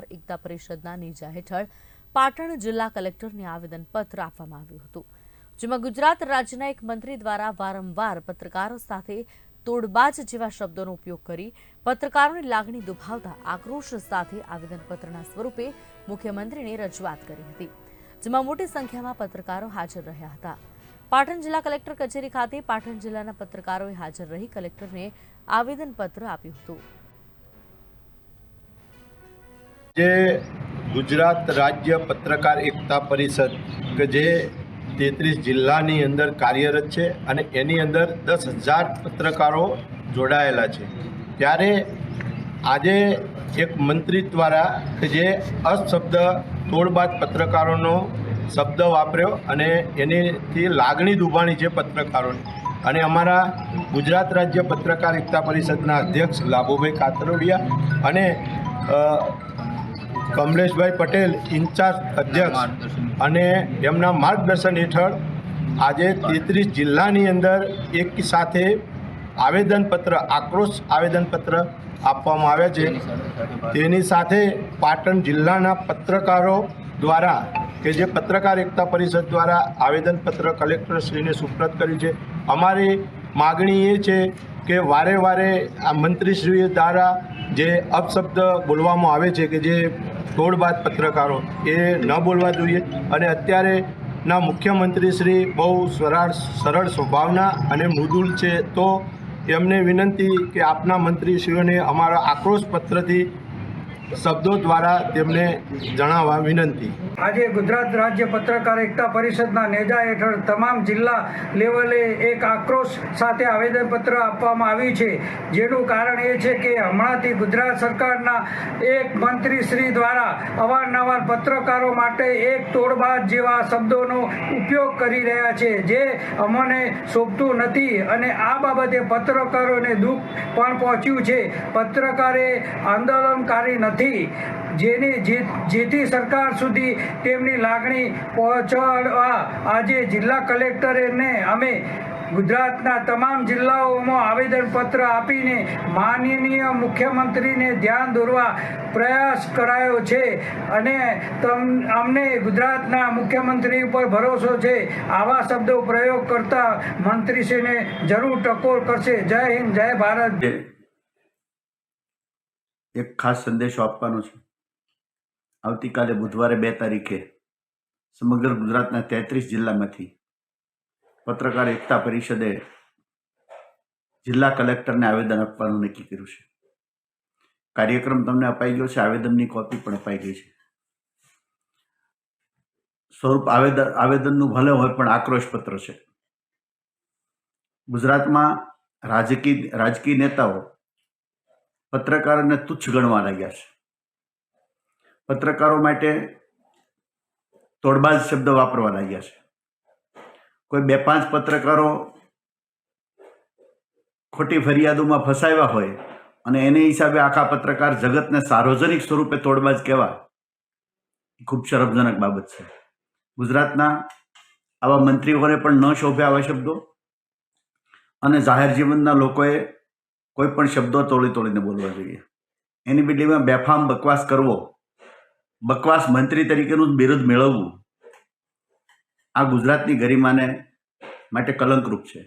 પત્રકાર એકતા પરિષદના નેજા હેઠળ પાટણ જિલ્લા કલેક્ટરને આવેદનપત્ર આપવામાં આવ્યું હતું. જેમાં ગુજરાત રાજ્યના એક મંત્રી દ્વારા વારંવાર પત્રકારો સાથે તોડબાજ જેવા શબ્દોનો ઉપયોગ કરી પત્રકારોની લાગણી દુભાવતા આક્રોશ સાથે આવેદનપત્રના સ્વરૂપે મુખ્યમંત્રીને રજૂઆત કરી હતી, જેમાં મોટી સંખ્યામાં પત્રકારો હાજર રહ્યા હતા. પાટણ જિલ્લા કલેક્ટર કચેરી ખાતે પાટણ જિલ્લાના પત્રકારોએ હાજર રહી કલેક્ટરને આવેદનપત્ર આપ્યું હતું. જે ગુજરાત રાજ્ય પત્રકાર એકતા પરિષદ કે જે તેત્રીસ જિલ્લાની અંદર કાર્યરત છે અને એની અંદર દસ હજાર પત્રકારો જોડાયેલા છે. ત્યારે આજે એક મંત્રી દ્વારા કે જે અશબ્દ તોડબાદ પત્રકારોનો શબ્દ વાપર્યો અને એનીથી લાગણી દુભાણી છે પત્રકારોની. અને અમારા ગુજરાત રાજ્ય પત્રકાર એકતા પરિષદના અધ્યક્ષ લાભુભાઈ કાતરોડિયા અને કમલેશભાઈ પટેલ ઇન્ચાર્જ અધ્યક્ષ અને એમના માર્ગદર્શન હેઠળ આજે તેત્રીસ જિલ્લાની અંદર એક સાથે આવેદનપત્ર, આક્રોશ આવેદનપત્ર આપવામાં આવ્યા છે. તેની સાથે પાટણ જિલ્લાના પત્રકારો દ્વારા કે જે પત્રકાર એકતા પરિષદ દ્વારા આવેદનપત્ર કલેક્ટરશ્રીને સુપ્રત કર્યું છે. અમારી માગણી એ છે કે વારે વારે આ મંત્રીશ્રી દ્વારા જે અપશબ્દ બોલવામાં આવે છે કે જે તોડબાજ પત્રકારો એ ન બોલવા જોઈએ. અને અત્યારે ના મુખ્યમંત્રી શ્રી બહુ સરળ સરળ સ્વભાવના અને મૃદુલ છે, તો એમને વિનંતી કે આપના મંત્રીશ્રીઓને અમારા આક્રોશ પત્રથી શબ્દો દ્વારા તેમને જણાવવા વિનંતી. આજે ગુજરાત રાજ્ય પત્રકાર એકતા પરિષદના નેજા હેઠળ તમામ જિલ્લા લેવલે એક આક્રોશ સાથે આવેદનપત્ર આપવામાં આવ્યું છે. જેનું કારણ એ છે કે હમણાંથી ગુજરાત સરકારના એક મંત્રી શ્રી દ્વારા અવારનવાર પત્રકારો માટે એક તોડબાજ જેવા શબ્દોનો ઉપયોગ કરી રહ્યા છે, જે અમને શોભતું નથી અને આ બાબતે પત્રકારોને દુઃખ પણ પહોંચ્યું છે. પત્રકારે આંદોલનકારી નથી. જેની જેથી સરકાર સુધી તેમની લાગણી પહોંચાડવા આજે જિલ્લા કલેક્ટરને અમે ગુજરાતના તમામ જિલ્લાઓમાં આવેદનપત્ર આપીને માનનીય મુખ્યમંત્રીને ધ્યાન દોરવા પ્રયાસ કરાયો છે અને તમ, અમને ગુજરાતના મુખ્યમંત્રી ઉપર ભરોસો છે. આવા શબ્દો પ્રયોગ કરતા મંત્રીશ્રીને જરૂર ટકોર કરશે. જય હિન્દ, જય ભારત. એક ખાસ સંદેશો આપવાનો છે. આવતીકાલે બુધવારે બે તારીખે સમગ્ર ગુજરાતના તેત્રીસ જિલ્લામાંથી પત્રકાર એકતા પરિષદે જિલ્લા કલેક્ટરને આવેદન આપવાનું નક્કી કર્યું છે. કાર્યક્રમ તમને અપાઈ ગયો છે, આવેદનની કોપી પણ અપાઈ ગઈ છે. સ્વરૂપ આવેદન આવેદનનું ભલે હોય પણ આક્રોશ પત્ર છે. ગુજરાતમાં રાજકીય રાજકીય નેતાઓ પત્રકારોને તુચ્છ ગણવા લાગ્યા છે. પત્રકારો માટે તોડબાજ શબ્દ વાપરવા લાગ્યા છે. કોઈ બે પાંચ પત્રકારો ખોટી ફરિયાદોમાં ફસાયા હોય અને એને હિસાબે આખા પત્રકાર જગતને સાર્વજનિક સ્વરૂપે તોડબાજ કહેવા ખૂબ શરમજનક બાબત છે. ગુજરાતના આવા મંત્રીઓને પણ ન શોભે આવા શબ્દો અને જાહેર જીવનના લોકોએ કોઈ પણ શબ્દો તોડી તોડીને બોલવા જોઈએ. એની બદલીમાં બેફામ બકવાસ કરવો બકવાસ મંત્રી તરીકેનું બિરુદ મેળવવું આ ગુજરાતની ગરિમાને માટે કલંકરૂપ છે.